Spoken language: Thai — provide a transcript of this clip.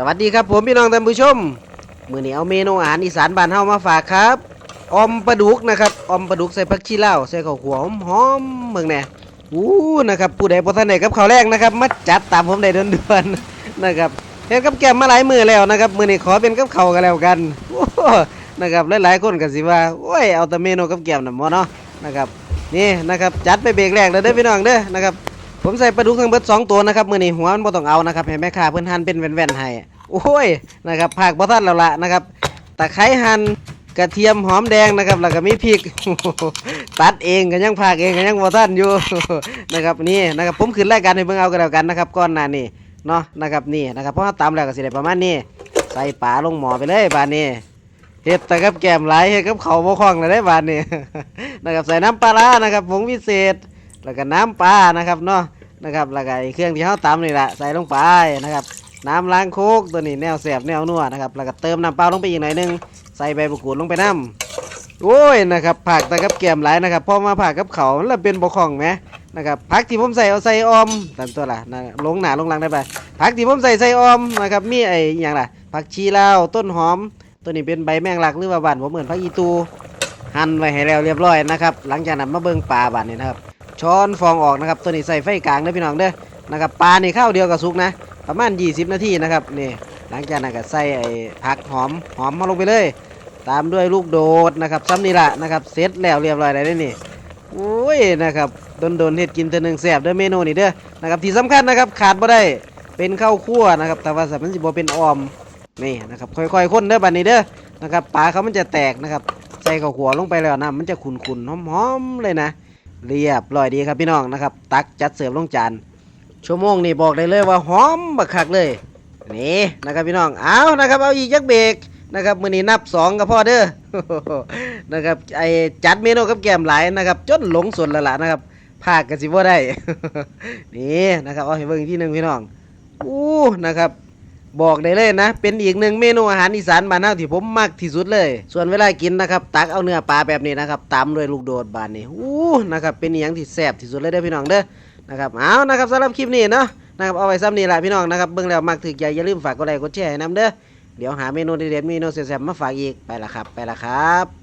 สวัสดีครับผมพี่น้องท่านผู้ชมมื้อนี้เอาเมนูอาหารอีสานบ้านเฮามาฝากครับอมปลาดุกนะครับอมปลาดุกใส่ผักชีลาวใส่ข้าวขัวหอมเมืองแหน่อู้นะครับผู้ใดบ่ทันได้กับข้าวแรงนะครับมาจัดตามผมได้ด่วนๆนะครับเฮ็ดกับแกมมาหลายมื้อแล้วนะครับมื้อนี้ขอเป็นกับข้าวกันแล้วกันโอ้นะครับหลายๆคนก็สิว่าโอ้ยเอาแต่เมนูกับแกมน่ะบ่เนาะนะครับนี่นะครับจัดไปเบรกแรกแล้วเด้อพี่น้องเด้อนะครับ ผมใส่ปลาดุกทั้งเบิดสองตัวนะครับมือนี้หัวมันบ่ต้องเอานะครับให้แม่ค้าเพิ่อนหั่นเป็นแว่นๆให้โอ้ยนะครับภาคบ่ทันแล้วล่ะนะครับตะไคร้หั่นกระเทียมหอมแดงนะครับแล้วก็มีพริกตัดเองก็ยังภาคเองก็ยังบ่ทันอยู่นะครับนี่นะครับผมขึ้นรายการให้เบิ่งเอาก็แล้วกันนะครับก่อนหน้านี้เนาะนะครับนี่นะครับเพราะว่าตามแล้วก็สิได้ประมาณนี้ใส่ปลาลงหม้อไปเลยบาดนี้เฮ็ดแต่กับแกมหลเฮ็ดกับเขาบ่คล่องเลยได้บาดนี้นะครับใส่น้ำปลาร้านะครับผงพิเศษ แล้วก็น้ำปลานะครับเนาะนะครับแล้วก็อ้เครื่องที่เขาตำนี่แหละใส่ลงไปนะครับ น้ำล้างโคกตัวนี้แนวแสบแนวนัวนะครับแล้วก็เติมน้ำเปล่าลงไปอีกหน่อยนึงใส่ใบมะกรูดลงไปน้ำโอ้ยนะครับผักแต่กับแกมหลายนะครับพอมาผักกับเขาแล้วเป็นบกของไหมนะครับผักที่ผมใส่เอาใส่ออมตามตัวล่ะนะลงหนาลงลังได้ไปผักที่ผมใส่ใส่ออมนะครับมีไอ้อย่างล่ะผักชีลาวต้นหอม ตัวนี้เป็นใบแมงลักหรือว่าบ้านผมเหมือนผักอีตูหั่นไว้ให้แล้วเรียบร้อยนะครับหลังจากนั้นมาเบิ่งปลาบ้านนี้นะครับ ช้อนฟองออกนะครับตัวนี้ใส่ไฟกลางเด้อพี่น้องเด้อนะครับปลานี่ข้าวเดียวกับสุกนะ ประมาณ 20 นาทีนะครับนี่หลังจากนั้นก็ใส่ไอ้ผักหอมหอมมาลงไปเลย ตามด้วยลูกโดดนะครับซ้ำนี่ละนะครับเสร็จแล้วเรียบร้อยแล้วเด้อนี่โอ้ยนะครับโดนโดนๆเฮ็ดกินเตัวหนึ่งแซ่บเด้อเมนูนี่เด้อนะครับที่สำคัญนะครับขาดบ่ได้เป็นข้าวคั่วนะครับแต่ว่าสัมันสิบ่เป็นออมนี่นะครับค่อยๆคนเด้อบัดนี้เด้อนะครับปลาเขามันจะแตกนะครับใส่ข้าวคั่วลงไปแล้วนะมันจะขุนๆหอมๆเลยนะ เรียบร้อยดีครับพี่น้องนะครับ ตักจัดเสิร์ฟลงจานชั่วโมงนี่บอกได้เลยว่าหอมบักคักเลยนี่นะครับพี่น้องเอานะครับเอาอีกยักเบรกนะครับมือนี้นับสองกับพ่อเด้อนะครับไอจัดเมนูกับแกมหลายนะครับจนหลงส่วนละละนะครับภาคกันสิบ่ได้นี่นะครับเอาให้เบิ่งที่หนึ่งพี่น้องอู้นะครับ บอกได้เลยนะ เป็นอีกหนึ่งเมนูอาหารอีสานบ้านเฮาที่ผมมากที่สุดเลย ส่วนเวลากินนะครับ ตักเอาเนื้อปลาแบบนี้นะครับตำด้วยลูกโดดบานนี้อู้นะครับ เป็นอย่างที่แซ่บที่สุดเลยเด้อพี่น้องเด้อนะครับเอานะครับสำหรับคลิปนี้เนาะนะครับเอาไว้ซ้ำนี่แหละพี่น้องนะครับเบิ่งแล้วมักถึกใจอย่าลืมฝากกดไลค์กดแชร์ให้นำเด้อเดี๋ยวหาเมนูเด็ดๆเมนูแซ่บๆมาฝากอีกไปละครับ ไปละครับ